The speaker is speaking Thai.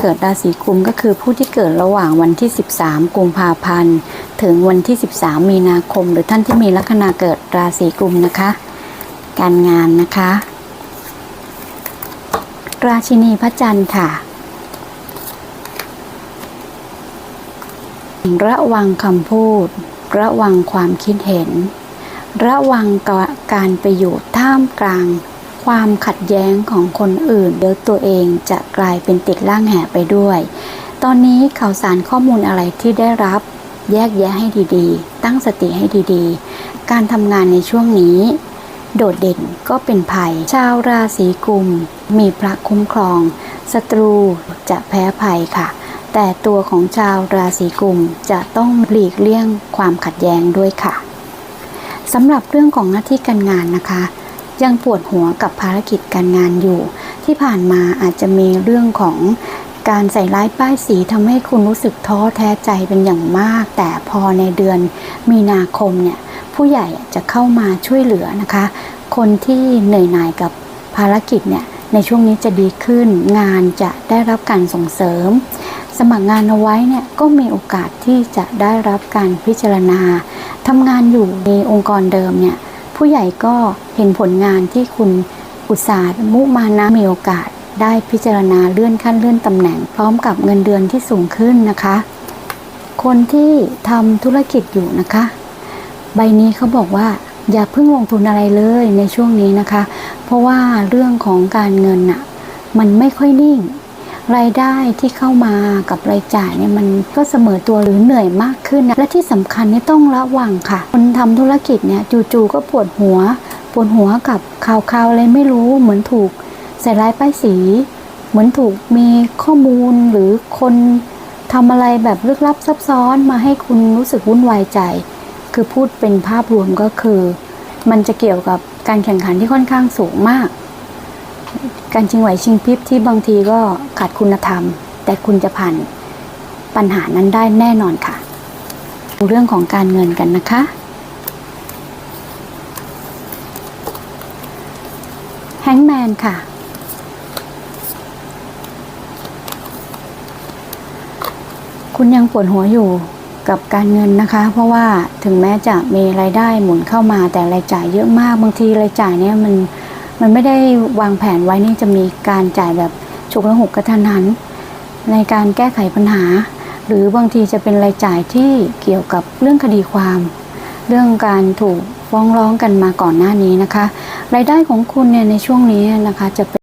เกิดราศีกุมก็คือผู้ที่เกิดระหว่างวันที่ 13 กุมภาพันธ์ ถึงวันที่ 13 มีนาคม หรือท่านที่มีลัคนาเกิดราศีกุมนะคะ การงานนะคะ ราชินีพระจันทร์ค่ะ ระวังคำพูด ระวังความคิดเห็น ระวังการไปอยู่ท่ามกลาง ความขัดแย้งของคนอื่น เดี๋ยวตัวเองจะกลายเป็นติดล่างแห่ไปด้วย ตอนนี้ข่าวสารข้อมูลอะไรที่ได้รับแยกแยะให้ดีๆ ตั้งสติให้ดีๆ การทำงานในช่วงนี้ โดดเด่นก็เป็นภัย ชาวราศีกุม มีพระคุ้มครองศัตรูจะแพ้ภัยค่ะ แต่ตัวของชาวราศีกุมจะต้องหลีกเลี่ยงความขัดแย้งด้วยค่ะสำหรับเรื่องของหน้าที่การงานนะคะ ยังปวดหัวกับภารกิจการงานอยู่ ที่ผ่านมาอาจจะมีเรื่องของการใส่ร้ายป้ายสีทำให้คุณรู้สึกท้อแท้ใจเป็นอย่างมาก แต่พอในเดือนมีนาคมเนี่ยผู้ใหญ่จะเข้ามาช่วยเหลือนะคะ คนที่เหนื่อยหน่ายกับภารกิจเนี่ยในช่วงนี้จะดีขึ้น งานจะได้รับการส่งเสริม สมัครงานเอาไว้เนี่ยก็มีโอกาสที่จะได้รับการพิจารณาทำงานอยู่ในองค์กรเดิมเนี่ย ผู้ใหญ่ก็เห็นผลงานที่คุณอุตสาห์มุมานะมีโอกาส ได้พิจารณาเลื่อนขั้นเลื่อนตำแหน่ง พร้อมกับเงินเดือนที่สูงขึ้นนะคะ คนที่ทำธุรกิจอยู่นะคะ ใบนี้เขาบอกว่าอย่าเพิ่งลงทุนอะไรเลยในช่วงนี้นะคะ เพราะว่าเรื่องของการเงินน่ะมันไม่ค่อยนิ่ง รายได้ที่เข้ามากับรายจ่ายเนี่ยมันก็เสมอตัวหรือเหนื่อยมากขึ้นนะและที่สำคัญเนี่ยต้องระวังค่ะ คนทำธุรกิจเนี่ยจู่ๆก็ปวดหัว ปวดหัวกับข่าวๆอะไรไม่รู้เหมือนถูกใส่ร้ายป้ายสี เหมือนถูกมีข้อมูลหรือคนทำอะไรแบบลึกลับซับซ้อนมาให้คุณรู้สึกวุ่นวายใจ คือพูดเป็นภาพรวมก็คือ มันจะเกี่ยวกับการแข่งขันที่ค่อนข้างสูงมาก การชิงไหวชิงพริบที่บางทีก็ขาดคุณธรรม แต่คุณจะผ่านปัญหานั้นได้แน่นอนค่ะ ดูเรื่องของการเงินกันนะคะ แฮงแมนค่ะ คุณยังปวดหัวอยู่กับการเงินนะคะ เพราะว่าถึงแม้จะมีรายได้หมุนเข้ามาแต่รายจ่ายเยอะมากบางทีรายจ่ายเนี่ยมัน มันไม่ได้วางแผนไว้นี่จะมีการจ่ายแบบฉุกละหุกกระทันหัน ในการแก้ไขปัญหา หรือบางทีจะเป็นรายจ่ายที่เกี่ยวกับเรื่องคดีความ เรื่องการถูกฟ้องร้องกันมาก่อนหน้านี้นะคะ รายได้ของคุณเนี่ยในช่วงนี้นะคะจะเป็น